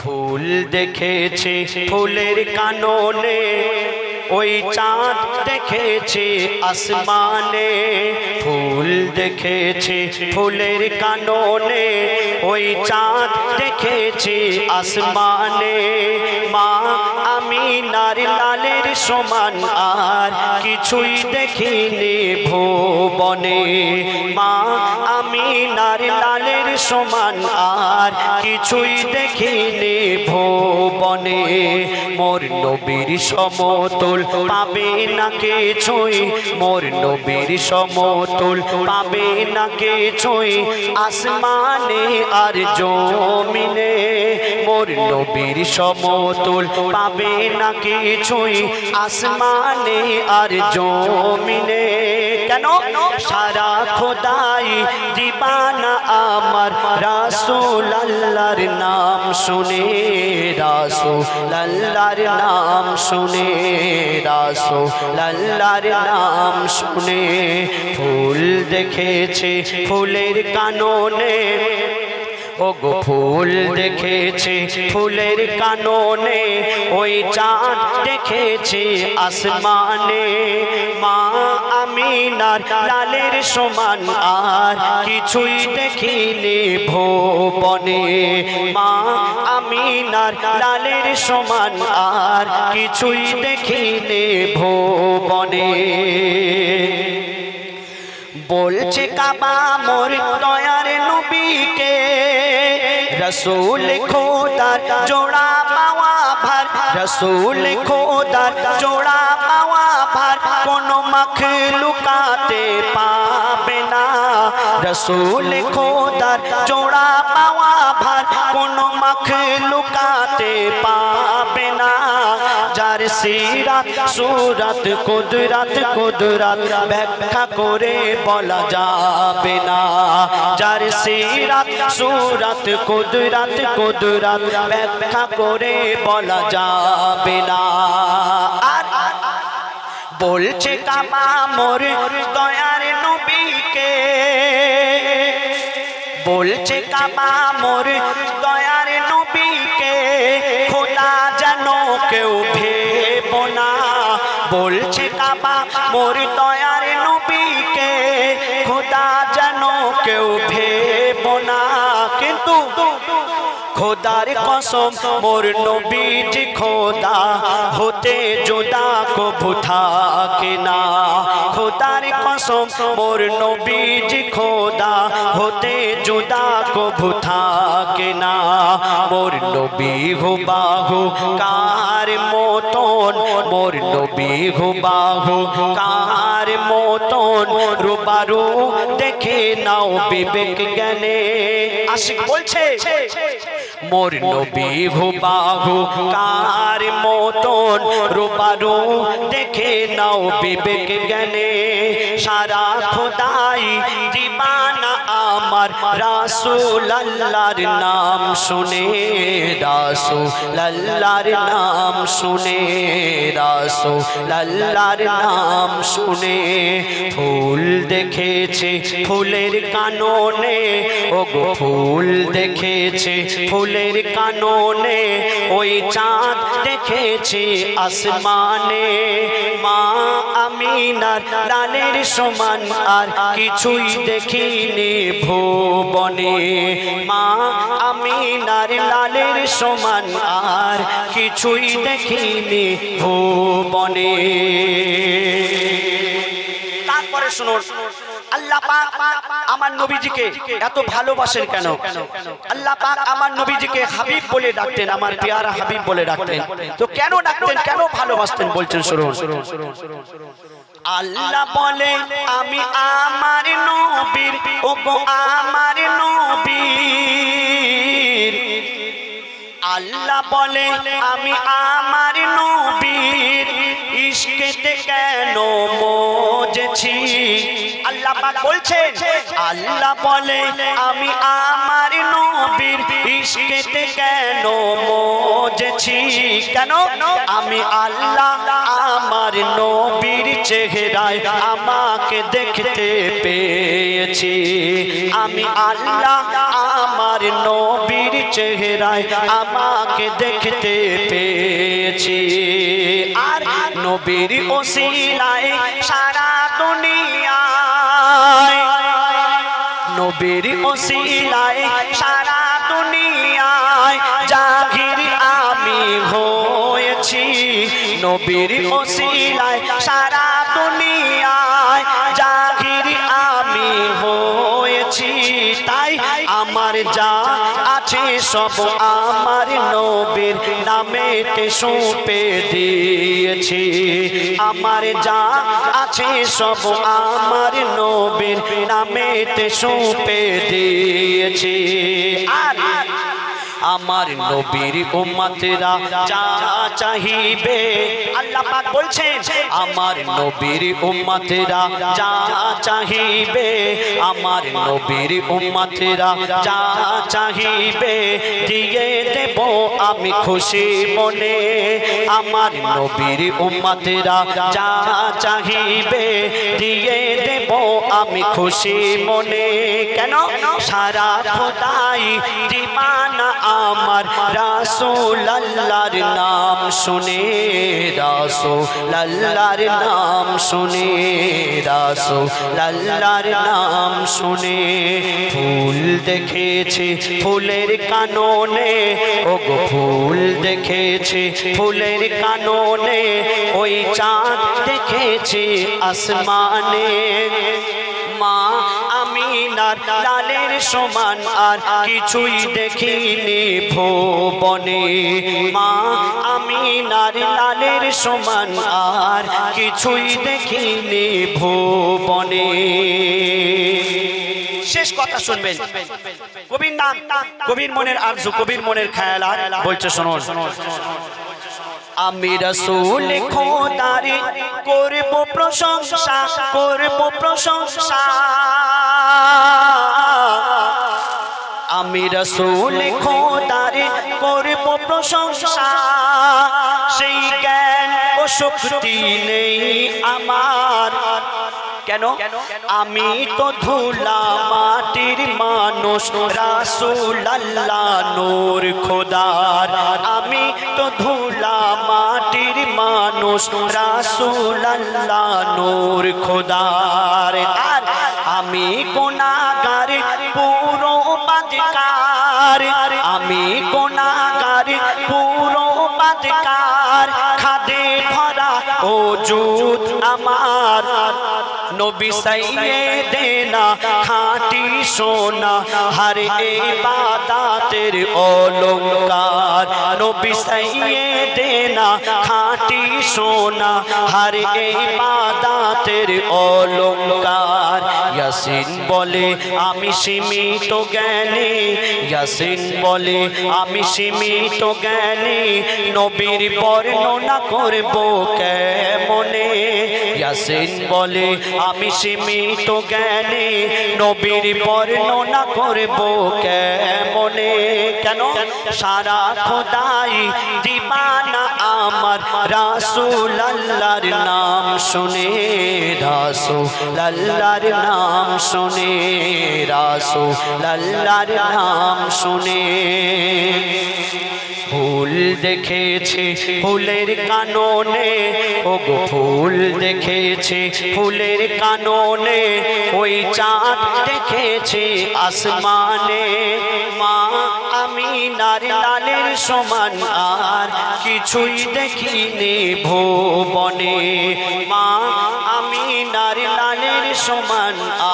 ফুল দেখেছে ফুলের কাননে ওই চাঁদ দেখেছে আসমানে। ফুল দেখেছে ফুলের কাননে ওই চাঁদ দেখেছে আসমানে মা, আমি নারী লালের সমান, আর কিছুই দেখিনি ভুবনে। মা, আমি নারী লালের সমান, আর কিছুই দেখিনি ভুবনে। মোর নবীর সমতুল পাবে না কিছুই, মোর নবীর সমতুল পাবে না কিছুই। আসমানে আর জমিনে মোর নবীর সমতুল পাবে না কিছুই, আসমানে আর জমিনে। কেন? সারা খোদাই দিবানা আমার রাসূল আল্লাহর নাম শুনে রাসূল আল্লাহর নাম শুনে রাসূল আল্লাহর নাম শুনে। ফুল দেখেছে ফুলের কাননে। ও গো ফুল দেখেছি, ফুলের কাননে, ওই চাঁদ দেখেছি আসমানে। মা আমিনার লালের সমান, আর কিছুই দেখিনি ভুবনে মা আমিনার লালের সমান, আর কিছুই দেখিনি ভুবনে বলছে কাবা মোর দয়ার নবীকে রসুল খোদার জোড়া পাওয়া ভার। রসুল খোদার জোড়া পাওয়া ভার। কোনো মাখ লুকাতে পাবে না। রসুল খোদার জোড়া পাওয়া ভার। কোনো মাখ লুকাতে পাবে যার সিরাত, সুরাত, কুদরাত কুদরাত, ব্যাখ্যা করে বলা যাবে না। যার সিরাত, সুরাত, কুদরাত কুদরাত, ব্যাখ্যা করে বলা যাবে না। আর বলছে কামা মোর দয়ার নবীকে, বলছে কামা মোর দয়ার নবীকে, খোদা যেন কেউ বলছে কাবা মোর দয়ার নবীকে খোদা যেন কেউ ভেব না। কিন্তু খোদার কসম মোর নবীজি খোদা হতে জোদা কভু থাকে না। খোদার কসম মোর নবীজি খোদা হতে জোদা কভু থাকে না। মোর নবী হো বাহু কার মতন মোর নবী হো বাহু কার মতন। রুবারু দেখে নাও বিবেক জ্ঞানে। আশিক বলছে মোর নবী হো বাহু কার মতন রূপারু দেখে নাও বিবেক জ্ঞানে। সারা খোদাই দিবানা আমার রাসূল আল্লাহর নাম শুনে রাসূল আল্লাহর নাম শুনে রাসূল আল্লাহর নাম শুনে ফুল দেখেছে ফুলের কাননে ও গো ফুল দেখেছে ফুলের কাননে, ওই চাঁদ দেখেছে আসমানে। মা আমিনার লালের সমান আর কিছুই দেখিনি ভুবনে মা আমিনার লালের সমান আর কিছুই দেখিনি ভুবনে। তারপরে শুনুন, আল্লাহ আমার নবীজিকে এত ভালোবাসেন কেন? আল্লাহ আমার নবীজিকে হাবিব বলে ডাকতেন, আমার পেয়ারা হাবিব বলে ডাকতেন। তো কেন ডাকতেন, কেন ভালোবাসতেন বলছেন শুনুন। আল্লাহ বলে, আমি আমার নবীর ও গো আমার নবীর। আল্লাহ বলে, আমি আমার নবীর, ইশকেতে কেন মজেছি? বলছেন, আল্লাহ বলে আমি আমার নবীর কেন কেন? আমি আল্লাহ আমার নবীর চেহারায় আমাকে দেখতে পেয়েছি। আমি আল্লাহ আমার নবীর চেহারায় আমাকে দেখতে পেয়েছি। আর নবীর ওসিলায় সারা দুনিয়ায় নবীর ওসিলায় সারা দুনিয়ায় জাহির আমি হয়েছি। নবীর ওসিলায় সারা দুনিয়ায় জাহির আমি হয়েছি। তাই আমার যা আছে সব আমার নবীর নামেতে সঁপে দিয়েছি। আমার যা আছে সব আমার নবীর নামেতে সঁপে দিয়েছি। আর আমার নবীর উম্মতেরা যা চাহিবে। আল্লাহ পাক বলছেন, আমার নবীর উম্মতেরা যা চাহিবে। আমার নবীর উম্মতেরা যা চাহিবে। দিয়ে দেব আমি খুশি মনে। আমার নবীর উম্মতেরা যা চাহিবে, দিয়ে আমি খুশি মনে, কেন? সারা খোদাই দিবানা আমার রাসূল আল্লাহর নাম শুনে রাসূল আল্লাহর নাম শুনে রাসূল আল্লাহর নাম শুনে। ফুল দেখেছি ফুলের কাননে ও গো ফুল দেখেছি ফুলের কাননে, ওই চাঁদ দেখেছি আসমানে। মা আমিনার লালের সমান আর কিছুই দেখিনি ভুবনে। মা আমিনার লালের সমান আর কিছুই দেখিনি ভুবনে। শেষ কথা শুনবেন। কবির নাম, কবির মনের আরজু, কবির মনের খেয়াল বলছে, শুনুন। আমি রসুল খোদারি করব প্রশংসা করব প্রশংসা। আমি রসুল খোদারি করব প্রশংসা। সেই জ্ঞান ও শক্তি নেই আমার। কেন? আমি তো ধুলা মাটির মানুষ রাসুল আল্লাহ নূর খোদার। আমি তো ধুলা মাটির মানুষ রাসুল আল্লাহ নূর খোদার। আর আমি গুনাহগার, পুরো বাদকার। আমি গুনাহগার, পুরো বাদকার। খাদে ভরা ও জুত আমার। নবী সাইয়েদেনা খাঁটি সোনা, হর ইবাদতের অলংকার নবী সাইয়েদেনা খাঁটি সোনা, হর ইবাদতের অলংকার ইয়াসিন বলে, আমি সীমিত জ্ঞানী। ইয়াসিন বলে, আমি সীমিত জ্ঞানী। নবীর বর্ণনা করব কেমনে? ইয়াসিন বলে, আমি সীমিত জ্ঞানী, নবীর বর্ণনা করব কেমনে? কেন? সারা খোদাই দিবানা আমার রাসূল আল্লাহর নাম শুনে রাসূল আল্লাহর নাম শুনে রাসূল আল্লাহর নাম শুনে। ফুল দেখেছে ফুলের কাননে ও গো ফুল দেখেছে ফুলের কাননে, ওই চাঁদ দেখেছে আসমানে। মা, আমি নারী সমান, আর কিছুই দেখিনি ভুবনে। মা, আমি নারী সমান আর